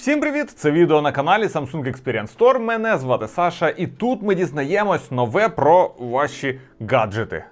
Всім привіт! Це відео на каналі Samsung Experience Store. Мене звати Саша, і тут ми дізнаємось нове про ваші гаджети.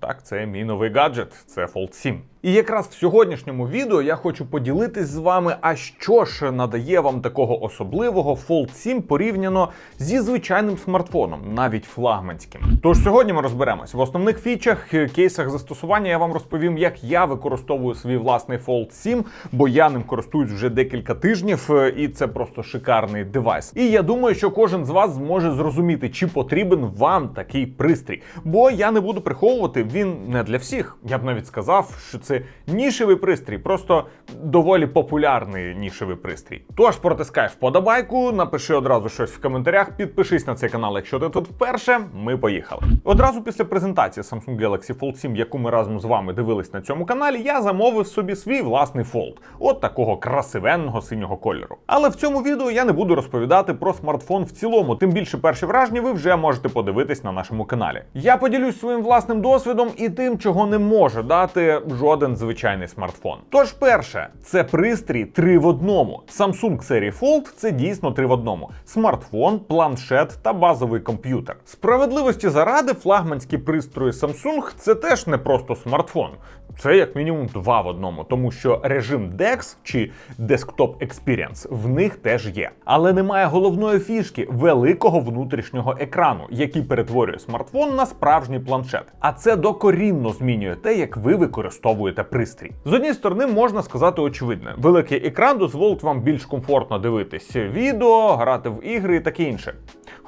Так, це мій новий гаджет, це Fold 7. І якраз в сьогоднішньому відео я хочу поділитись з вами, а що ж надає вам такого особливого Fold 7 порівняно зі звичайним смартфоном, навіть флагманським. Тож сьогодні ми розберемось в основних фічах, е, кейсах застосування. Я вам розповім, як я використовую свій власний Fold 7, бо я ним користуюсь вже декілька тижнів, е, і це просто шикарний девайс. І я думаю, що кожен з вас зможе зрозуміти, чи потрібен вам такий пристрій. Бо я не буду приховувати, він не для всіх. Я б навіть сказав, що це нішевий пристрій, просто доволі популярний нішевий пристрій. Тож протискай вподобайку, напиши одразу щось в коментарях, підпишись на цей канал, якщо ти тут вперше. Ми поїхали. Одразу після презентації Samsung Galaxy Fold 7, яку ми разом з вами дивились на цьому каналі, я замовив собі свій власний Fold. От такого красивенного синього кольору. Але в цьому відео я не буду розповідати про смартфон в цілому, тим більше перші враження ви вже можете подивитись на нашому каналі. Я поділюсь своїм власним досвідом і тим, чого не може дати жоден звичайний смартфон. Тож, перше, це пристрій три в одному. Samsung серії Fold це дійсно три в одному: смартфон, планшет та базовий комп'ютер. Справедливості заради, флагманські пристрої Samsung це теж не просто смартфон. Це як мінімум два в одному, тому що режим DeX чи Desktop Experience в них теж є. Але немає головної фішки великого внутрішнього екрану, який перетворює смартфон на справжній планшет. А це докорінно змінює те, як ви використовуєте пристрій. З однієї сторони можна сказати очевидне: великий екран дозволить вам більш комфортно дивитись відео, грати в ігри і таке інше.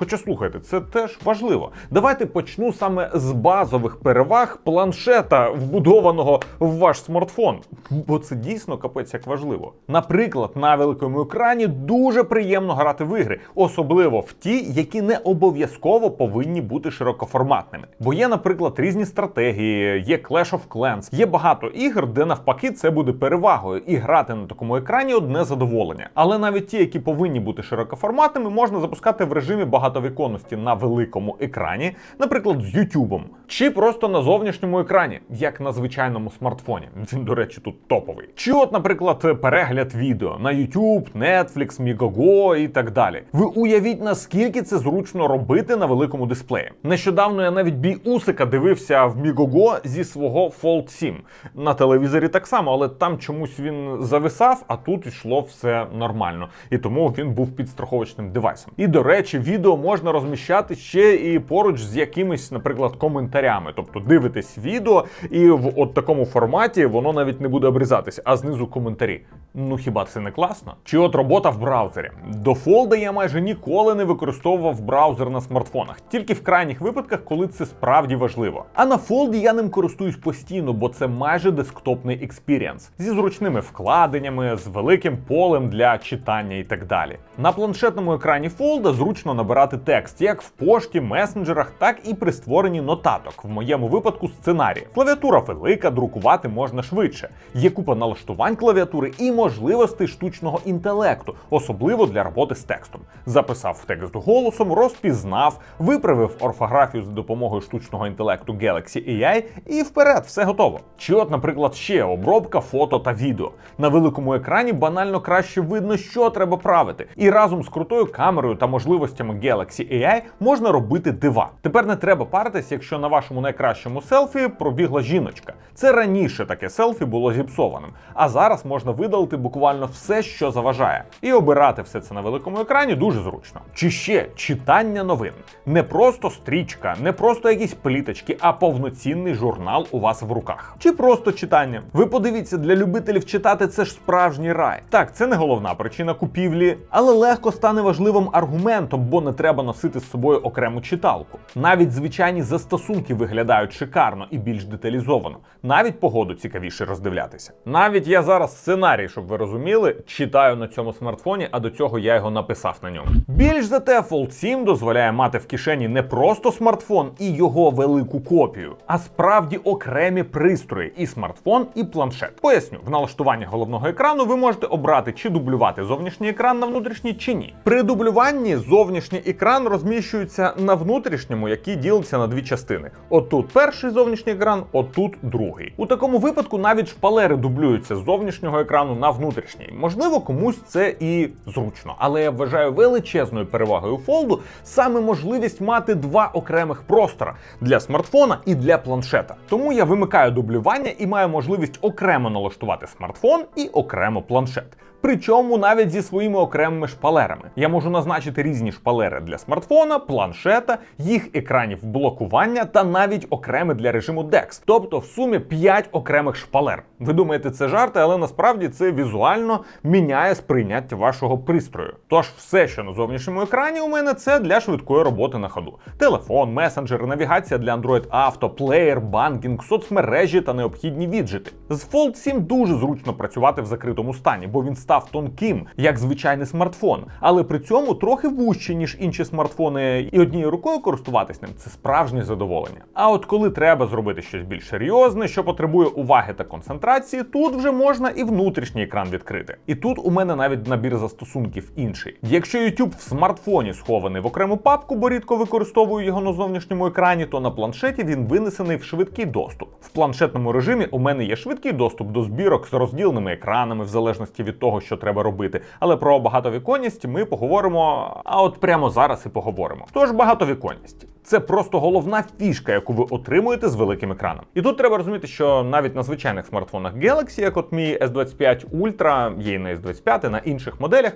Хоча слухайте, це теж важливо. Давайте почну саме з базових переваг планшета, вбудованого в ваш смартфон. Бо це дійсно капець як важливо. Наприклад, на великому екрані дуже приємно грати в ігри, особливо в ті, які не обов'язково повинні бути широкоформатними. Бо є, наприклад, різні стратегії, є Clash of Clans, є багато ігор, де навпаки це буде перевагою, і грати на такому екрані одне задоволення. Але навіть ті, які повинні бути широкоформатними, можна запускати в режимі багатовіконності на великому екрані, наприклад, з YouTube. Чи просто на зовнішньому екрані, як на звичайному смартфоні. Він, до речі, тут топовий. Чи, от, наприклад, перегляд відео на YouTube, Netflix, Migogo і так далі. Ви уявіть, наскільки це зручно робити на великому дисплеї. Нещодавно я навіть бій Усика дивився в Migogo зі свого Fold 7. На телевізорі так само, але там чомусь він зависав, а тут йшло все нормально. І тому він був підстраховочним девайсом. І до речі, відео можна розміщати ще і поруч з якимись, наприклад, коментарями. Тобто дивитесь відео, і в от такому форматі воно навіть не буде обрізатися, а знизу коментарі. Ну хіба це не класно? Чи от робота в браузері? До Fold я майже ніколи не використовував браузер на смартфонах, тільки в крайніх випадках, коли це справді важливо. А на Fold я ним користуюсь постійно, бо це майже десктопний експірієнс зі зручними вкладеннями, з великим полем для читання і так далі. На планшетному екрані Fold зручно набирати текст як в пошті, месенджерах, так і при створенні нотаток. В моєму випадку сценарій. Клавіатура велика, друкувати можна швидше. Є купа налаштувань клавіатури і можливостей штучного інтелекту, особливо для роботи з текстом. Записав текст голосом, розпізнав, виправив орфографію за допомогою штучного інтелекту Galaxy AI і вперед, все готово. Чи от, наприклад, ще обробка фото та відео. На великому екрані банально краще видно, що треба правити. І разом з крутою камерою та можливостями Galaxy AI можна робити дива. Тепер не треба паритись, якщо на вашому найкращому селфі пробігла жіночка. Це раніше таке селфі було зіпсованим, а зараз можна видалити буквально все, що заважає, і обирати все це на великому екрані дуже зручно. Чи ще читання новин. Не просто стрічка, не просто якісь пліточки, а повноцінний журнал у вас в руках. Чи просто читання. Ви подивіться, для любителів читати це ж справжній рай. Так, це не головна причина купівлі, але легко стане важливим аргументом, бо не треба носити з собою окрему читалку. Навіть звичайні застосунки виглядають шикарно і більш деталізовано. Навіть погоду цікавіше роздивлятися. Навіть я зараз сценарій, щоб ви розуміли, читаю на цьому смартфоні, а до цього я його написав на ньому. Більш за те, Fold 7 дозволяє мати в кишені не просто смартфон і його велику копію, а справді окремі пристрої і смартфон, і планшет. Поясню, в налаштуванні головного екрану ви можете обрати, чи дублювати зовнішній екран на внутрішній, чи ні. При дублюванні зовнішній екран розміщується на внутрішньому, який ділиться на дві частини. Отут перший зовнішній екран, отут другий. У такому випадку навіть шпалери дублюються з зовнішнього екрану на внутрішній. Можливо, комусь це і зручно, але я вважаю величезною перевагою фолду саме можливість мати два окремих простора для смартфона і для планшета. Тому я вимикаю дублювання і маю можливість окремо налаштувати смартфон і окремо планшет. Причому навіть зі своїми окремими шпалерами. Я можу назначити різні шпалери для смартфона, планшета, їх екранів блокування та навіть окремі для режиму DeX. Тобто в сумі 5 окремих шпалер. Ви думаєте, це жарти, але насправді це візуально міняє сприйняття вашого пристрою. Тож все, що на зовнішньому екрані у мене, це для швидкої роботи на ходу. Телефон, месенджер, навігація для Android Auto, плеєр, банкінг, соцмережі та необхідні віджити. З Fold 7 дуже зручно працювати в закритому стані, бо він став тонким, як звичайний смартфон, але при цьому трохи вужче, ніж інші смартфони, і однією рукою користуватись ним це справжнє задоволення. А от коли треба зробити щось більш серйозне, що потребує уваги та концентрації, тут вже можна і внутрішній екран відкрити. І тут у мене навіть набір застосунків інший. Якщо YouTube в смартфоні схований в окрему папку, бо рідко використовую його на зовнішньому екрані, то на планшеті він винесений в швидкий доступ. В планшетному режимі у мене є швидкий доступ до збірок з розділеними екранами, в залежності від того, що треба робити. Але про багатовіконність ми поговоримо. А от прямо зараз і поговоримо. Тож багатовіконність. Це просто головна фішка, яку ви отримуєте з великим екраном. І тут треба розуміти, що навіть на звичайних смартфонах Galaxy, як от мій S25 Ultra, є і на S25, на інших моделях,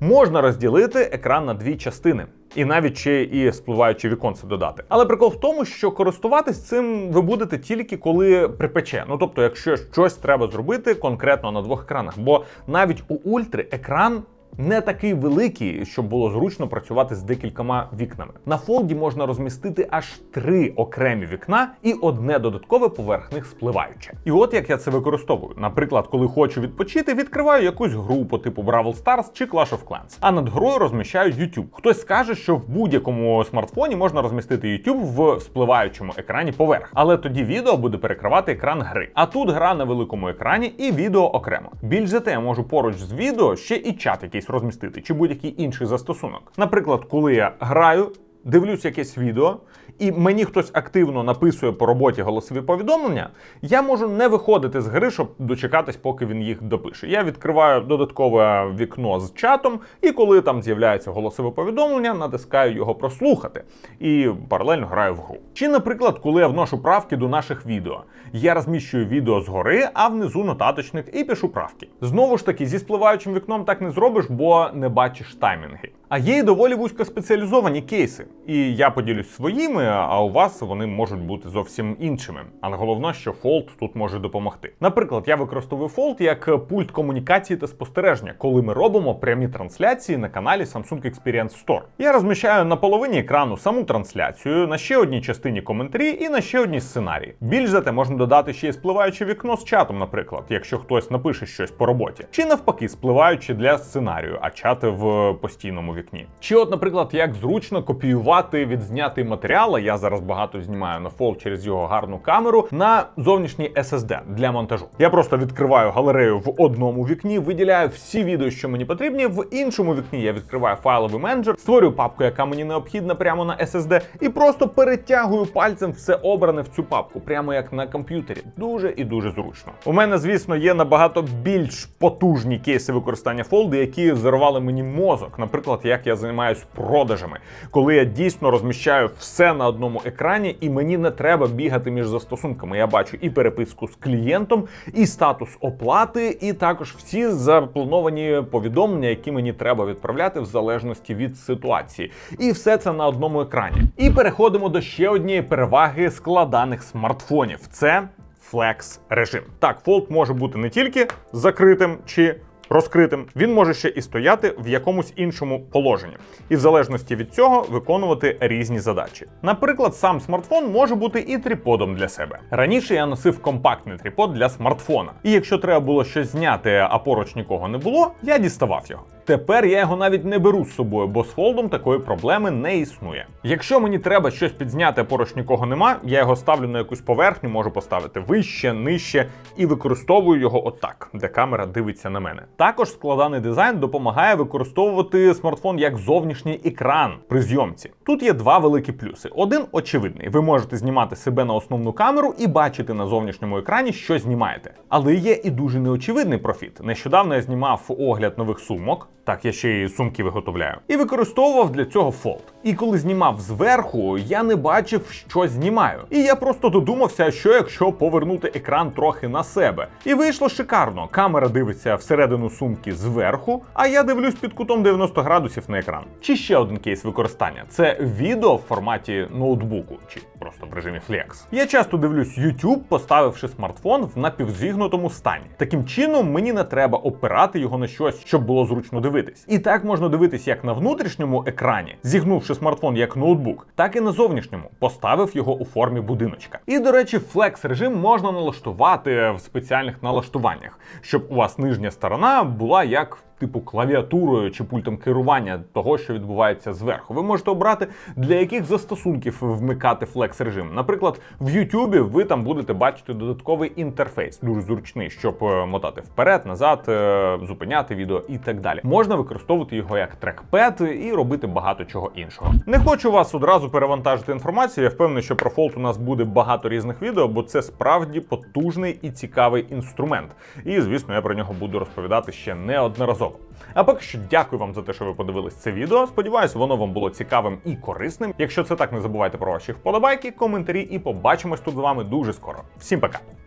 можна розділити екран на дві частини. І навіть ще і спливаючи віконце додати. Але прикол в тому, що користуватись цим ви будете тільки коли припече. Ну тобто, якщо щось треба зробити конкретно на двох екранах, бо навіть у ультри екран. Не такий великий, щоб було зручно працювати з декількома вікнами. На фолді можна розмістити аж три окремі вікна і одне додаткове поверх них спливаюче. І от як я це використовую. Наприклад, коли хочу відпочити, відкриваю якусь гру по типу Brawl Stars чи Clash of Clans, а над грою розміщаю YouTube. Хтось скаже, що в будь-якому смартфоні можна розмістити YouTube в спливаючому екрані поверх, але тоді відео буде перекривати екран гри. А тут гра на великому екрані і відео окремо. Більш за те, я можу поруч з відео ще і чат якийсь розмістити, чи будь-який інший застосунок. Наприклад, коли я граю. Дивлюсь якесь відео, і мені хтось активно написує по роботі голосові повідомлення, я можу не виходити з гри, щоб дочекатись, поки він їх допише. Я відкриваю додаткове вікно з чатом, і коли там з'являється голосове повідомлення, натискаю його прослухати і паралельно граю в гру. Чи, наприклад, коли я вношу правки до наших відео, я розміщую відео згори, а внизу нотаточник і пишу правки. Знову ж таки, зі спливаючим вікном так не зробиш, бо не бачиш таймінги. А є й доволі вузькоспеціалізовані кейси. І я поділюсь своїми, а у вас вони можуть бути зовсім іншими. Але головне, що Fold тут може допомогти. Наприклад, я використовую Fold як пульт комунікації та спостереження, коли ми робимо прямі трансляції на каналі Samsung Experience Store. Я розміщаю на половині екрану саму трансляцію, на ще одній частині коментарі і на ще одній сценарії. Більш за те, можна додати ще й спливаюче вікно з чатом, наприклад, якщо хтось напише щось по роботі, чи навпаки, спливаючи для сценарію, а чати в постійному вікні. Чи, от, наприклад, як зручно копіювати відзнятий матеріал, я зараз багато знімаю на фол через його гарну камеру, на зовнішній SSD для монтажу. Я просто відкриваю галерею в одному вікні, виділяю всі відео, що мені потрібні. В іншому вікні я відкриваю файловий менеджер, створюю папку, яка мені необхідна прямо на SSD, і просто перетягую пальцем все обране в цю папку, прямо як на комп'ютері. Дуже і дуже зручно. У мене, звісно, є набагато більш потужні кейси використання фолди, які взорвали мені мозок. Наприклад, як я займаюсь продажами, коли я дійсно розміщаю все на одному екрані, і мені не треба бігати між застосунками. Я бачу і переписку з клієнтом, і статус оплати, і також всі заплановані повідомлення, які мені треба відправляти в залежності від ситуації. І все це на одному екрані. І переходимо до ще однієї переваги складаних смартфонів. Це Flex режим. Так, Fold може бути не тільки закритим чи розкритим, він може ще і стояти в якомусь іншому положенні, і в залежності від цього виконувати різні задачі. Наприклад, сам смартфон може бути і триподом для себе. Раніше я носив компактний трипод для смартфона, і якщо треба було щось зняти, а поруч нікого не було, я діставав його. Тепер я його навіть не беру з собою, бо з фолдом такої проблеми не існує. Якщо мені треба щось підзняти, а поруч нікого нема, я його ставлю на якусь поверхню, можу поставити вище, нижче і використовую його отак, де камера дивиться на мене. Також складаний дизайн допомагає використовувати смартфон як зовнішній екран при зйомці. Тут є два великі плюси. Один очевидний: ви можете знімати себе на основну камеру і бачити на зовнішньому екрані, що знімаєте. Але є і дуже неочевидний профіт. Нещодавно я знімав огляд нових сумок. Так, я ще й сумки виготовляю. І використовував для цього фолд. І коли знімав зверху, я не бачив, що знімаю. І я просто додумався, що якщо повернути екран трохи на себе. І вийшло шикарно. Камера дивиться всередину сумки зверху, а я дивлюсь під кутом 90 градусів на екран. Чи ще один кейс використання це відео в форматі ноутбуку, чи просто в режимі Flex. Я часто дивлюсь YouTube, поставивши смартфон в напівзігнутому стані. Таким чином мені не треба опирати його на щось, щоб було зручно дивитись. І так можна дивитись як на внутрішньому екрані, зігнувши смартфон як ноутбук, так і на зовнішньому, поставив його у формі будиночка. І до речі, Flex режим можна налаштувати в спеціальних налаштуваннях, щоб у вас нижня сторона була як типу клавіатурою чи пультом керування того, що відбувається зверху. Ви можете обрати для яких застосунків вмикати флекс режим. Наприклад, в YouTube ви там будете бачити додатковий інтерфейс, дуже зручний, щоб е, мотати вперед, назад, е, зупиняти відео і так далі. Можна використовувати його як трекпед і робити багато чого іншого. Не хочу вас одразу перевантажити інформацію. Я впевнений, що про Fold у нас буде багато різних відео, бо це справді потужний і цікавий інструмент. І звісно, я про нього буду розповідати ще неодноразово. А поки що дякую вам за те, що ви подивились це відео. Сподіваюсь, воно вам було цікавим і корисним. Якщо це так, не забувайте про ваші вподобайки, коментарі і побачимось тут з вами дуже скоро. Всім пока!